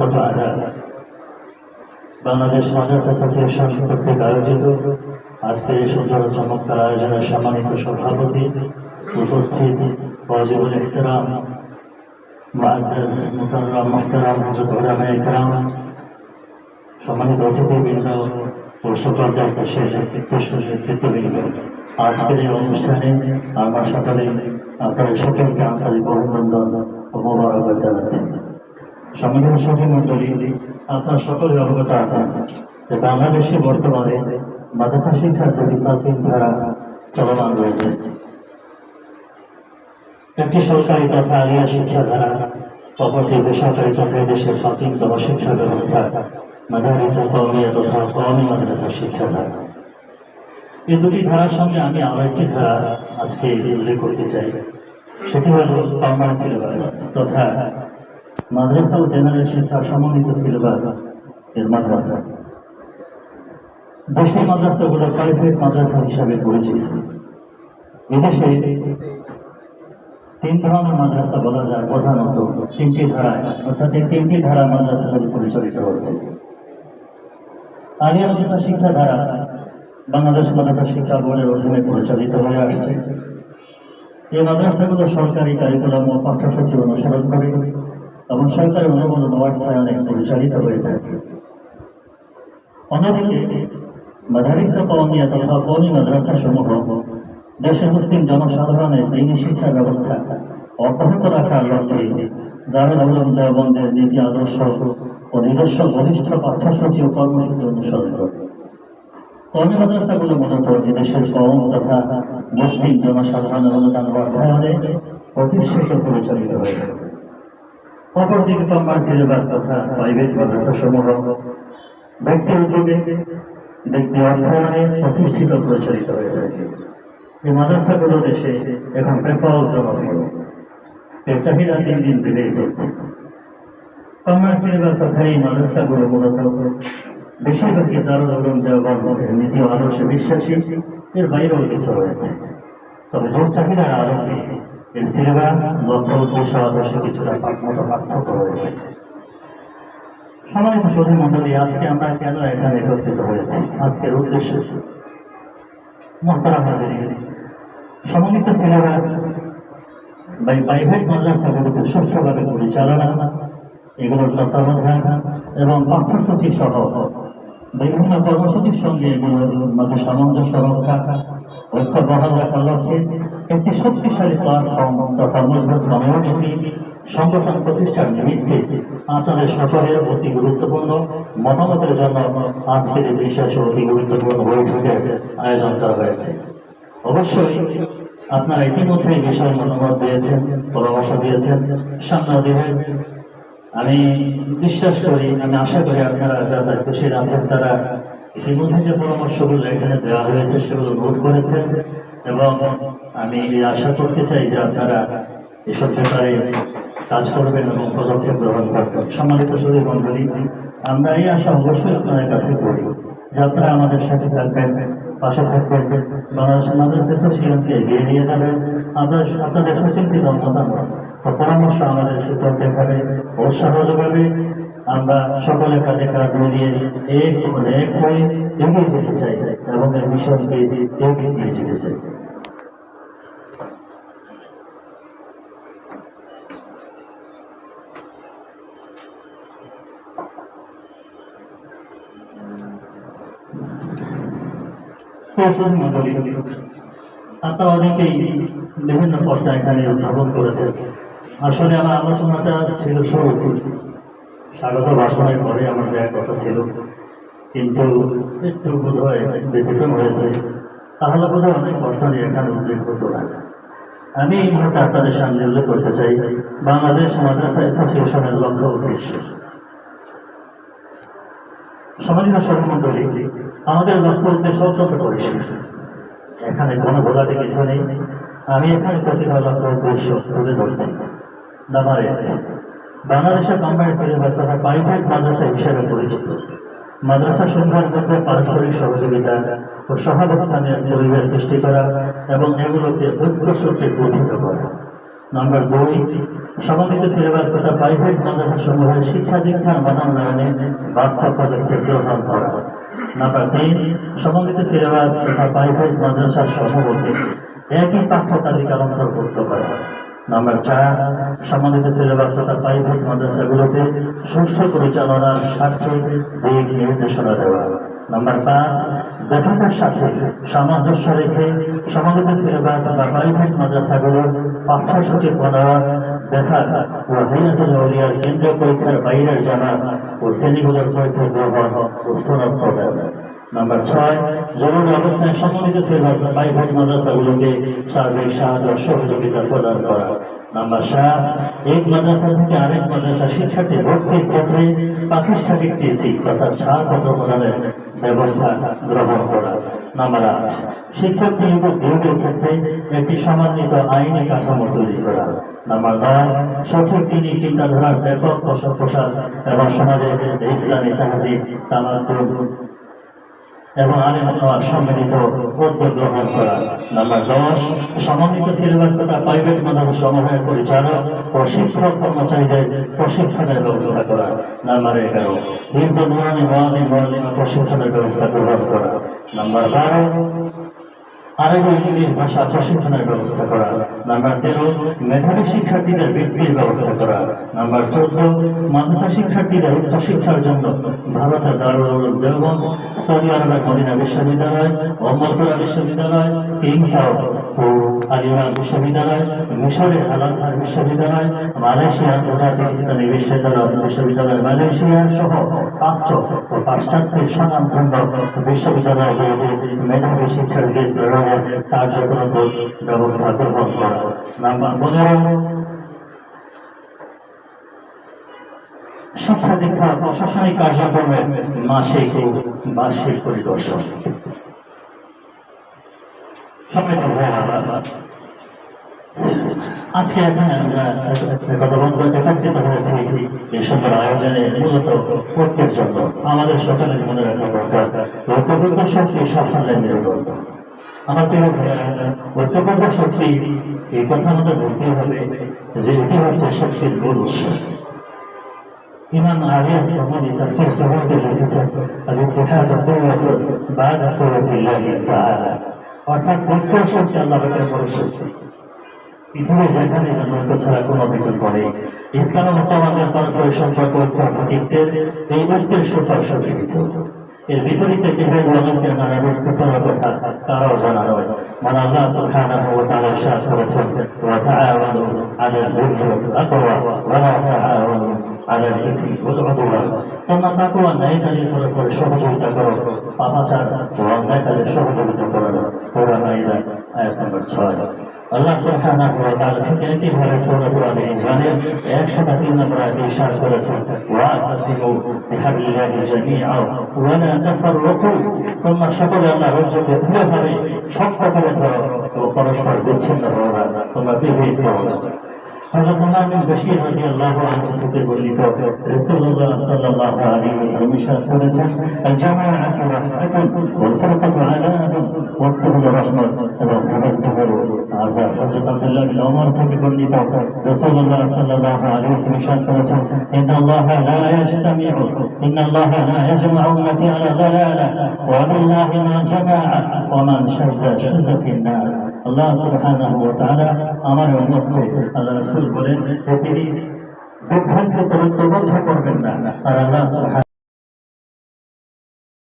কত আঘাত বাংলাদেশ মাদ্রাস অ্যাসোসিয়েশন কর্তৃক আয়োজিত আজকের এই সুন্দর চমৎকার আয়োজনের সম্মানিত সভাপতি উপস্থিত ওয়াজিবুল ইহতেরাম মুআজ্জাজ মুকাররম মুহতারাম হযরত উলামা ইকরাম সম্মানিত অতিথিবৃন্দ ও দায়িত্ব শেষ নেতৃত্ববৃন্দ। আজকের এই অনুষ্ঠানে আমরা সকলে, আপনাদের সকলকে আন্তরিক অভিনন্দন ও মোবারকবাদ জানাচ্ছি। সম্মানিত সভী মন্ডলী, আপনার সকলে অবগত আছেন যে বাংলাদেশে বর্তমানে মাদ্রাসা শিক্ষার দুটি প্রাচীন ধারা চলমান রয়েছে। একটি সরকারি তথা আলিয়া শিক্ষাধারা অপরটি বেসরকারি তথা দেশের প্রাচীনতম শিক্ষা ব্যবস্থা, মাদারিসা কওমিয়া তথা কওমি মাদ্রাসা শিক্ষাধারা এই দুটি ধারার সঙ্গে আমি আরও একটি ধারা আজকে উল্লেখ করতে চাই। সেটি হল কমার্স সিলেবাস তথা মাদ্রাসা ও জেনারেল শিক্ষা সমন্বিত সিলেবাস এর মাদ্রাসা। দেশের মাদ্রাসাগুলো প্রাইভেট মাদ্রাসা হিসাবে পরিচিত। বিদেশে তিন ধরনের মাদ্রাসা বলা যায়। প্রধানত তিনটি ধারায় অর্থাৎ এই তিনটি ধারা মাদ্রাসাগুলি পরিচালিত হচ্ছে। আলিয়া মাদ্রাসা শিক্ষা ধারা বাংলাদেশ মাদ্রাসা শিক্ষা বোর্ডের অধীনে পরিচালিত হয়ে আসছে। এই মাদ্রাসাগুলো সরকারি কারিকুলাম ও পাঠ্যসূচি অনুসরণ করে। এবং সরকারি অনুমোদন অর্থায়নে পরিচালিত হয়ে থাকে। অন্যদিকে মাদারিসা কওমিয়া তথা কওমি মাদ্রাসা সমূহ দেশের মুসলিম জনসাধারণের দিনী শিক্ষা ব্যবস্থা অব্যাহত রাখার লক্ষ্যে দারুল আলম দেওবন্দের নীতি আদর্শ ও নিজস্ব ঘনিষ্ঠ পাঠ্যসূচি ও কর্মসূচি অনুসরণ করে। কওমি মাদ্রাসাগুলো মূলত দেশের কম তথা মুসলিম জনসাধারণের অনুদান অর্থায়নে প্রতিষ্ঠিত পরিচালিত হয়েছে। অপরদিকে কমার্স সিলেবাস তথা প্রাইভেট মাদ্রাসা সমূহ ব্যক্তি উদ্যোগে ব্যক্তি অর্থায়নে প্রতিষ্ঠিত পরিচালিত হয়ে থাকে। এই মাদ্রাসাগুলো দেশে এখন ব্যাপক জনপ্রিয়। এর চাহিদা দিন দিন বেড়েই চলছে। কমার্স সিলেবাস তথা এই মাদ্রাসাগুলো মূলত বেশিরভাগই দারুল উলুম দেওবন্দের নীতি আদর্শে বিশ্বাসী, এর বাইরেও কিছু রয়েছে। তবে জোর চাহিদার আলোকে এর সিলেবাস লক্ষ্য আদর্শে কিছুটা মতো পার্থক্য রয়েছে। সম্মানিত সৌধী মন্ডলী আজকে আমরা কেন এখানে একত্রিত হয়েছি? আজকের উদ্দেশ্য মোহতারাম হাজির। সমন্বিত সিলেবাস বা প্রাইভেট মাদ্রাসাগুলোকে সুষ্ঠুভাবে পরিচালনা, এগুলোর তত্ত্বাবধান এবং পাঠ্যসূচি সহ বিভিন্ন কর্মসূচির সঙ্গে এগুলোর মাঝে সামঞ্জস্য রক্ষা বহাল রাখার লক্ষ্যে একটি শক্তিশালী প্ল্যাটফর্ম তথা মজবুত কমিউনিটি সংগঠন প্রতিষ্ঠার নিমিত্তে আপনাদের সকলের অতি গুরুত্বপূর্ণ মতামতের জন্য আজকের এই বিশেষ অতি গুরুত্বপূর্ণ বৈঠকের আয়োজন করা হয়েছে। অবশ্যই আপনারা ইতিমধ্যে এই বিষয়ে মতামত দিয়েছেন, পরামর্শ দিয়েছেন, সামনে দিবেন। আমি বিশ্বাস করি, আমি আশা করি আপনারা যারা দায়িত্বশীল আছেন, তারা ইতিমধ্যে যে পরামর্শগুলো এখানে দেওয়া হয়েছে, সেগুলো নোট করেছেন এবং আমি আশা করতে চাই যে আপনারা এসব ব্যাপারে কাজ করবেন এবং পদক্ষেপ গ্রহণ করবেন। সম্মানিত সুদী মন্ডলী আমরা এই আশা অবশ্যই আপনাদের কাছে করি যে আপনারা আমাদের সাথে থাকবেন। পাশে থাকবেন বাংলাদেশ দেশে অ্যাসোসিয়েশনকে এগিয়ে নিয়ে যাবেন আপনার আপনাদের মতামত ও পরামর্শ আমাদের সুতরাং দেখাবে, উৎসাহ যোগাবে। আমরা সকলের কাজে কাজ মিলিয়ে এক এক হয়ে এগিয়ে যেতে চাই এবং এই মিশনকে এগিয়ে যেতে চাই। কৌশল মন্ডলী আপনারা অনেকেই বিভিন্ন প্রশ্ন এখানে উত্থাপন করেছেন আসলে আমার আলোচনাটা ছিল শুরু স্বাগত ভাষণের পরে আমার দেওয়ার কথা ছিল। কিন্তু একটু বোধ হয় ব্যতিক্রম হয়েছে। তাহলে বোধ হয় অনেক নিয়ে এখানে উল্লেখ হতো না। আমি এই মুহূর্তে আপনাদের সামনে উল্লেখ করতে চাই, বাংলাদেশ মাদ্রাসা অ্যাসোসিয়েশনের লক্ষ্য উদ্দেশ্য। সমাজীয় সর্বমন্ডলী আমাদের লক্ষ্য উদ্দেশ্য অত্যন্ত পরিষ্কার। এখানে কোনো ভোলাতে কিছু নেই। আমি এখানে প্রতিভা লক্ষ্য উদ্দেশ্য তুলে ধরছি। বাংলাদেশের কম্বাইন্ড সিলেবাস তথা প্রাইভেট মাদ্রাসা হিসেবে পরিচিত। মাদ্রাসা সমূহের মধ্যে পারস্পরিক সহযোগিতা ও সহাবস্থানের পরিবেশ সৃষ্টি করা এবং এগুলোকে ঐক্য শক্তি বর্ধিত করা। নাম্বার দুই, সমন্বিত সিলেবাস তথা প্রাইভেট মাদ্রাসা সমূহের শিক্ষা দীক্ষার মানোন্নয়নে বাস্তব পদক্ষেপ গ্রহণ করা নাম্বার তিন, সমন্বিত সিলেবাস তথা প্রাইভেট মাদ্রাসার সমূহকে একই পাঠ্য তালিকার অন্তর্ভুক্ত করা নাম্বার চার সম্বন্ধিত সিলেবাস তথা প্রাইভেট মাদ্রাসাগুলোতে সুষ্ঠু পরিচালনার স্বার্থে দিক নির্দেশনা দেওয়া নাম্বার পাঁচ বেতনের সাথে সামঞ্জস্য রেখে সমন্বিত সিলেবাস বা প্রাইভেট মাদ্রাসাগুলোর পাঠ্যসূচি প্রণয়ন দেখা ও হাইয়াতুল আউলিয়ার কেন্দ্রীয় পরীক্ষার বাইরের জানা ও শ্রেণীগুলোর পরীক্ষা গ্রহণ ও স্থলন প্রদান। নাম্বার ছয়, জরুরি অবস্থায় সম্মিলিত সিলেবাস প্রাইভেট মাদ্রাসাগুলোকে সার্বিক সাহায্য সহযোগিতা প্রদান করা। নাম্বার সাত, এক মাদ্রাসা থেকে আরেক মাদ্রাসা শিক্ষার্থী ভর্তির ক্ষেত্রে প্রাতিষ্ঠানিক টিসি তথা ছাড়পত্র প্রদানের ব্যবস্থা গ্রহণ করা। নাম্বার শিক্ষার্থী এবং নিয়োগের ক্ষেত্রে একটি সমন্বিত আইনি কাঠামো তৈরি করা। নাম্বার নয়, সঠিক তিনি চিন্তাধারার ব্যাপক প্রসার এবং সমাজের ইসলামী তাহাজিব তামাদ্দুন এবং আলিম হওয়ার সম্মিলিত উদ্যোগ গ্রহণ করা। নাম্বার দশ সমন্বিত সিলেবাস তথা প্রাইভেট মাধ্যম সমূহের পরিচালক ও শিক্ষক কর্মচারীদের প্রশিক্ষণের ব্যবস্থা করা। নাম্বার এগারো হিন্দু মহানি মহানি প্রশিক্ষণের ব্যবস্থা গ্রহণ করা। নাম্বার বারো আরবি ইংলিশ ভাষা প্রশিক্ষণের ব্যবস্থা করা। নাম্বার তেরো, মেধাবী শিক্ষার্থীদের বৃত্তির ব্যবস্থা করা। নাম্বার চোদ্দ, মাদ্রাসা শিক্ষার্থীদের উচ্চ শিক্ষার জন্য ভারতের দারুল দেওবন্দ, সৌদি আরবের মদিনা বিশ্ববিদ্যালয়, অমরপুরা বিশ্ববিদ্যালয় কিংস ও আলিমা বিশ্ববিদ্যালয় মিশরের আল আজহার বিশ্ববিদ্যালয় মালয়েশিয়ার আন্তর্জাতিক ইসলামী বিশ্ববিদ্যালয় বিশ্ববিদ্যালয় মালয়েশিয়া সহ পাশ্চ ও পাশ্চাত্যের স্বনামধন্য বিশ্ববিদ্যালয়গুলোতে মেধাবী শিক্ষার্থীদের প্রেরণের কার্যক্রম ব্যবস্থা গ্রহণ করা নাম্বার পনেরো, শিক্ষা দীক্ষা প্রশাসনিক কার্যক্রমের মাসিক ও বার্ষিক পরিদর্শন। আজকে কথা বলতে একত্রিত হয়েছি আয়োজনে মূলত ঐক্যের জন্য। আমাদের সকলের মনে রাখা দরকার, ঐক্যবদ্ধ শক্তি সাফল্যের মেরুদণ্ড ভাইয়েরা, ঐক্যবদ্ধ শক্তি এই কথা আমাদের বলতে হবে যে এটি হচ্ছে শক্তির মূল উৎস। ইমাম আলিয়া সামানি তাফসীর সাহাবে লিখেছেন al-ittihad quwwatun ba'da quwwatillahi ta'ala অর্থাৎ ঐক্য শক্তি আল্লাহর বড় শক্তি পৃথিবী যেখানে ঐক্য ছাড়া কোনো বিকল্প নেই। ইসলাম এই ঐক্যের সুফল সংগীত এর বিপরীতে বিভেদ অনন্তের নানা করার কথা তারাও জানা নয়। মানে আল্লাহ সুবহানাহু ওয়া তাআলা ইরশাদ করেছেন, ওয়া তাআওয়ানু আলাল বিররি ওয়াত তাকওয়া, ওয়া লা তাআওয়ানু আলাল ইসমি ওয়াল উদওয়ান তোমরা তাকওয়া ন্যায় কাজের পরস্পর সহযোগিতা করো, পাপাচার সহযোগিতা করো সূরা আয়াত নম্বর 6 আল্লাহ সুবহানাহু ওয়া তাআলা ঠিক একইভাবে সূরা আল ইমরানের 103 নম্বর আয়াতে ইরশাদ করেছেন, ওয়া তাসিমু বিহাবিল্লাহি জামিআ ওয়া লা তাফাররাকু। তোমরা সকলে আল্লাহর রজ্জুকে দৃঢ়ভাবে শক্ত করে ধরো ও পরস্পর বিচ্ছিন্ন হও না, তোমরা বিভেদ করো না। হযরত উমর বিন বশীর হযরত আব্দুল্লাহ বিন ওমর থেকে বর্ণিত রাসূলুল্লাহ সাল্লাল্লাহু আলাইহি ওয়াসাল্লাম ইরশাদ করেছেন ইন্নাল্লাহা লা ইয়াজতামিউ ইন্নাল্লাহা লা আমার বিভ্রান্ত করবেন না।